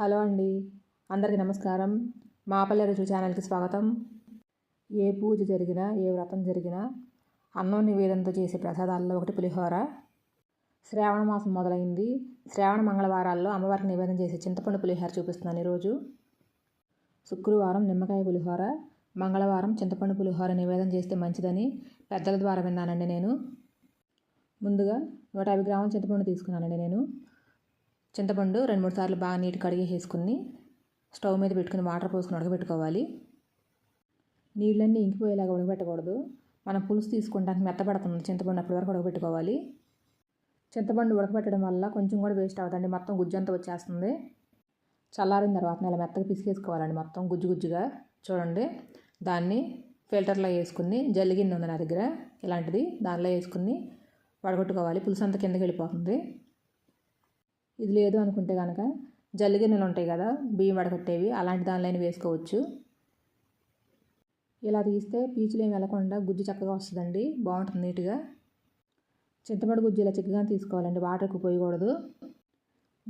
Hello అండి. అందరికీ నమస్కారం. మాపల్లె రుచి ఛానల్కి స్వాగతం. ఏ పూజ జరిగినా ఏ వ్రతం జరిగినా అన్నం నివేదనతో చేసే ప్రసాదాల్లో ఒకటి పులిహోర. శ్రావణ మాసం మొదలైంది. శ్రావణ మంగళవారాల్లో అమ్మవారికి నివేదన చేసే చింతపండు పులిహోర చూపిస్తున్నాను ఈరోజు. శుక్రవారం నిమ్మకాయ పులిహోర మంగళవారం చింతపండు పులిహోర నివేదన చేస్తే మంచిదని పెద్దల ద్వారా విన్నానండి నేను. ముందుగా నూట యాభై గ్రాముల చింతపండు తీసుకున్నానండి నేను. చింతపండు రెండు మూడు సార్లు బాగా నీట్ కడిగేసుకుని స్టవ్ మీద పెట్టుకుని వాటర్ పోసుకుని ఉడకబెట్టుకోవాలి. నీళ్ళన్నీ ఇంకిపోయేలాగా ఉడకబెట్టకూడదు. మనం పులుసు తీసుకుంటానికి మెత్తపడుతుంది చింతపండు అప్పటి వరకు ఉడకబెట్టుకోవాలి. చింతపండు ఉడకబెట్టడం వల్ల కొంచెం కూడా వేస్ట్ అవుతుంది మొత్తం గుజ్జంతా వచ్చేస్తుంది. చల్లారిన తర్వాత నెల మెత్తగా పిసికేసుకోవాలండి మొత్తం గుజ్జు గుజ్జుగా. చూడండి. దాన్ని ఫిల్టర్లో వేసుకుని జల్లిగిన్న ఉంది నా దగ్గర. ఇలాంటిది దానిలో వేసుకుని వడగొట్టుకోవాలి. పులుసు అంతా కిందకి వెళ్ళిపోతుంది. ఇది లేదు అనుకుంటే కనుక జల్లిగిన్నెలు ఉంటాయి కదా బియ్యం వడకట్టేవి అలాంటి దానిలోనే వేసుకోవచ్చు. ఇలా తీస్తే పీచులు ఏమి వెళ్ళకుండా గుజ్జు చక్కగా వస్తుందండి బాగుంటుంది నీట్గా. చింతపండు గుజ్జు ఇలా చిక్కగా తీసుకోవాలండి వాటర్కి పోయకూడదు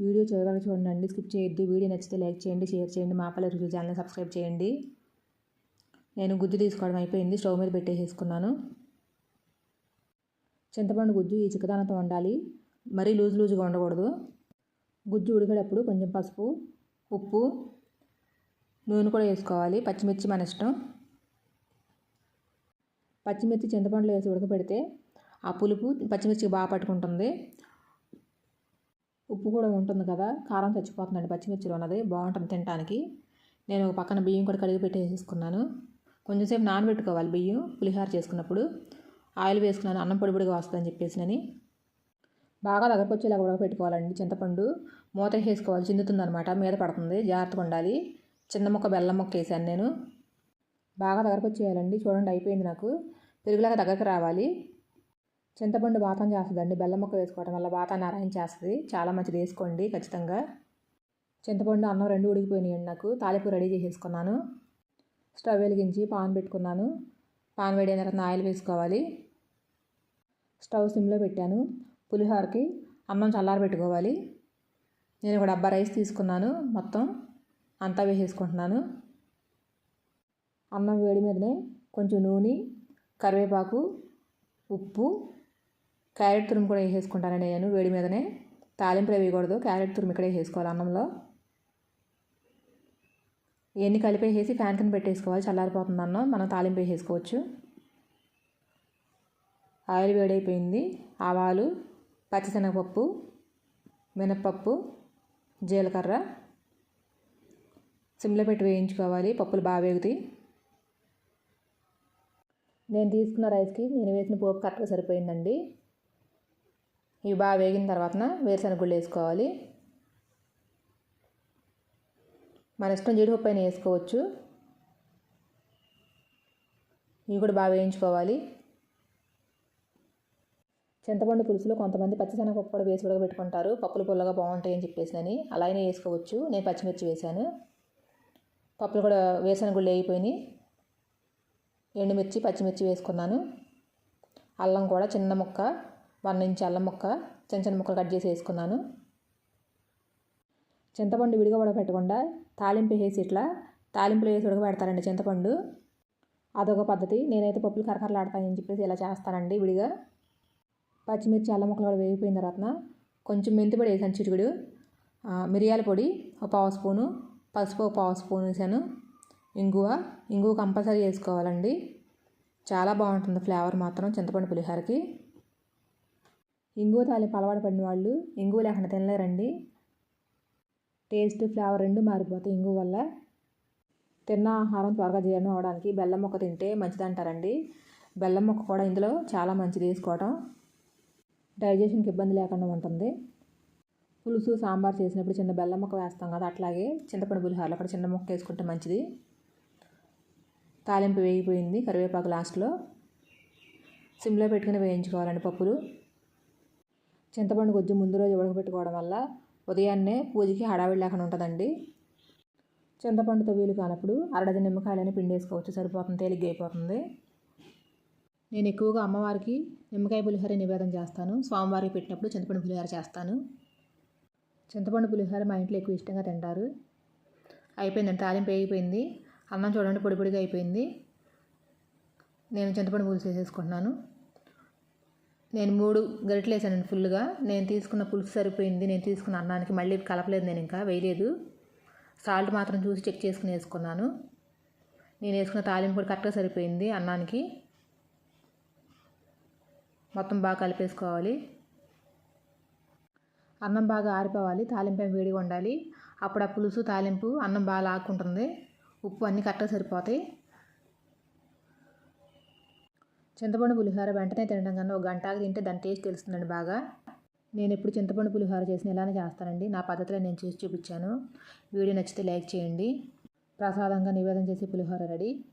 వీడియో చివరికి చూడండి స్కిప్ చేయొద్దు. వీడియో నచ్చితే లైక్ చేయండి షేర్ చేయండి మా పల్లె రుచి ఛానల్ సబ్స్క్రైబ్ చేయండి. నేను గుజ్జు తీసుకోవడం అయిపోయింది స్టవ్ మీద పెట్టేసేసుకున్నాను. చింతపండు గుజ్జు ఈ చిక్కదానంతో ఉండాలి మరీ లూజ్ లూజ్గా ఉండకూడదు. గుజ్జు ఉడికేటప్పుడు కొంచెం పసుపు ఉప్పు నూనె కూడా వేసుకోవాలి. పచ్చిమిర్చి మన ఇష్టం. పచ్చిమిర్చి చింతపండులో వేసి ఉడకపెడితే ఆ పులుపు పచ్చిమిర్చి బాగా పట్టుకుంటుంది. ఉప్పు కూడా ఉంటుంది కదా కారం చచ్చిపోతుందండి పచ్చిమిర్చిలో ఉన్నది. బాగుంటుంది తినడానికి నేను పక్కన బియ్యం కూడా కడిగి పెట్టేసుకున్నాను కొంచెంసేపు నానబెట్టుకోవాలి బియ్యం. పులిహార చేసుకున్నప్పుడు ఆయిల్ వేసుకున్నాను. అన్నం పొడి పొడిగా వస్తుందని చెప్పేసి నేను. బాగా దగ్గరకు వచ్చేలాగా ఉడకపెట్టుకోవాలండి చింతపండు. మూత వేసుకోవాలి చిందుతుంది అనమాట మీద పడుతుంది. జాగ్రత్తగా ఉండాలి. చిన్న ముక్క బెల్లం ముక్క వేసాను నేను. బాగా దగ్గరకు వచ్చేయాలండి చూడండి అయిపోయింది నాకు. పెరుగులాగా దగ్గరకు రావాలి. చింతపండు బాతం చేస్తుందండి. బెల్లం ముక్క వేసుకోవడం వల్ల బాతాన్ని అరాయం చేస్తుంది. చాలా మంచిది. వేసుకోండి ఖచ్చితంగా. చింతపండు అన్నం రెండు ఉడికిపోయినాయండి నాకు. తాలింపు రెడీ చేసేసుకున్నాను. స్టవ్ వెలిగించి పాన్ పెట్టుకున్నాను. పాన్ వేడిన తర్వాత ఆయిల్ వేసుకోవాలి. స్టవ్ సిమ్లో పెట్టాను. పులిహోరకి అన్నం చల్లారబెట్టుకోవాలి నేను ఒక డబ్బా రైస్ తీసుకున్నాను. మొత్తం అంతా వేసేసుకుంటున్నాను. అన్నం వేడి మీదనే కొంచెం నూనె కరివేపాకు ఉప్పు క్యారెట్ తురుము కూడా వేసేసుకుంటానని నేను వేడి మీదనే. తాలింపు వేయకూడదు. క్యారెట్ తురుము ఇక్కడే వేసుకోవాలి అన్నంలో. ఇవన్నీ కలిపేసేసి ఫ్యాన్ కింద పెట్టేసుకోవాలి. చల్లారిపోతుంది అన్నం. మనం తాలింపు వేసేసుకోవచ్చు. ఆయిల్ వేడైపోయింది. ఆవాలు పచ్చిశనగపప్పు మినప్పప్పు జీలకర్ర సిమ్లో పెట్టి వేయించుకోవాలి. పప్పులు బాగా వేగుతాయి. నేను తీసుకున్న రైస్కి నేను వేసిన పోపు కరెక్ట్గా సరిపోయిందండి. ఇవి బాగా వేగిన తర్వాత వేరుశనగ గుళ్ళు వేసుకోవాలి. మన ఇష్టం జీడిపప్పు అయినా వేసుకోవచ్చు. ఇవి కూడా బాగా వేయించుకోవాలి. చింతపండు పులుసులో కొంతమంది పచ్చిశనగపప్పు కూడా వేసి ఉడకబెట్టుకుంటారు. పప్పులు పుల్లగా బాగుంటాయని చెప్పేసి అని అలానే వేసుకోవచ్చు. నేను పచ్చిమిర్చి వేశాను. పప్పులు కూడా వేసిన గుళ్ళు వేయిపోయినాయి ఎండుమిర్చి పచ్చిమిర్చి వేసుకున్నాను. అల్లం కూడా చిన్న ముక్క వన్ ఇంచ్ అల్లం ముక్క చిన్న చిన్న ముక్కలు కట్ చేసి వేసుకున్నాను. చింతపండు విడిగా ఉడకబెట్టకుండా తాలింపు వేసి ఇట్లా తాలింపులో వేసి ఉడకబెడతారండి చింతపండు. అదొక పద్ధతి. నేనైతే పప్పులు కరకరలాడతాయని చెప్పేసి ఇలా చేస్తానండి విడిగా. పచ్చిమిర్చి అల్లం ముక్కలు కూడా వేగిపోయిన తర్వాత కొంచెం మెంతి పొడి వేసాను చిటికుడు. మిరియాల పొడి ఒక పావు స్పూను పసుపు ఒక పావు స్పూన్ వేసాను. ఇంగువ ఇంగువ కంపల్సరీ వేసుకోవాలండి. చాలా బాగుంటుంది ఫ్లేవర్ మాత్రం చింతపండు పులిహోరకి. ఇంగువ తాలింపు అలవాటు పడిన వాళ్ళు ఇంగువ లేకుండా తినలేరండి. టేస్ట్ ఫ్లేవర్ రెండు మారిపోతాయి ఇంగువ వల్ల. తిన్న ఆహారం త్వరగా జీర్ణం అవడానికి బెల్లం మొక్క తింటే మంచిది అంటారండి బెల్లం మొక్క కూడా ఇందులో చాలా మంచిది వేసుకోవటం. డైజెషన్కి ఇబ్బంది లేకుండా ఉంటుంది. పులుసు సాంబార్ చేసినప్పుడు చిన్న బెల్లం ముక్క వేస్తాం కదా అట్లాగే చింతపండు పులిహోరలో. అక్కడ చిన్న ముక్క వేసుకుంటే మంచిది. తాలింపు వేగిపోయింది కరివేపాకు లాస్ట్లో. సిమ్లో పెట్టుకుని వేయించుకోవాలండి పప్పులు. చింతపండు గుజ్జు ముందు రోజు ఉడకబెట్టుకోవడం వల్ల ఉదయాన్నే పూజకి హడావిడి లేకుండా ఉంటుందండి. చింతపండుతో వీలు కానప్పుడు అరడజన్ నిమ్మకాయలని పిండేసుకోవచ్చు. సరిపోతుంది తేలిగ్గా అయిపోతుంది. నేను ఎక్కువగా అమ్మవారికి నిమ్మకాయ పులిహోర నివేదన చేస్తాను. స్వామివారికి పెట్టినప్పుడు చింతపండు పులిహోర చేస్తాను. చింతపండు పులిహోర మా ఇంట్లో ఎక్కువ ఇష్టంగా తింటారు. అయిపోయిందండి తాలింపు అయిపోయింది. అన్నం చూడండి పొడి పొడిగా అయిపోయింది. నేను చింతపండు పులుసు వేసేసుకుంటున్నాను. నేను మూడు గరిటలు వేసానండి ఫుల్గా నేను తీసుకున్న పులుసు సరిపోయింది. నేను తీసుకున్న అన్నానికి మళ్ళీ కలపలేదు నేను ఇంకా వేయలేదు. సాల్ట్ మాత్రం చూసి చెక్ చేసుకుని వేసుకున్నాను. నేను వేసుకున్న తాలింపు కూడా కరెక్ట్గా సరిపోయింది అన్నానికి. మొత్తం బాగా కలిపేసుకోవాలి. అన్నం బాగా ఆరిపోవాలి. తాలింపు ఏం వేడిగా ఉండాలి. అప్పుడు ఆ పులుసు తాలింపు అన్నం బాగా లాక్కుంటుంది. ఉప్పు అన్నీ కరెక్ట్గా సరిపోతాయి. చింతపండు పులిహోర వెంటనే తినడం కన్నా ఒక గంటకు తింటే దాని టేస్ట్ తెలుస్తుందండి బాగా. నేను ఎప్పుడు చింతపండు పులిహోర చేసిన ఇలానే చేస్తానండి. నా పద్ధతిలో నేను చేసి చూపించాను. వీడియో నచ్చితే లైక్ చేయండి. ప్రసాదంగా నివేదన చేసి పులిహోర రెడీ.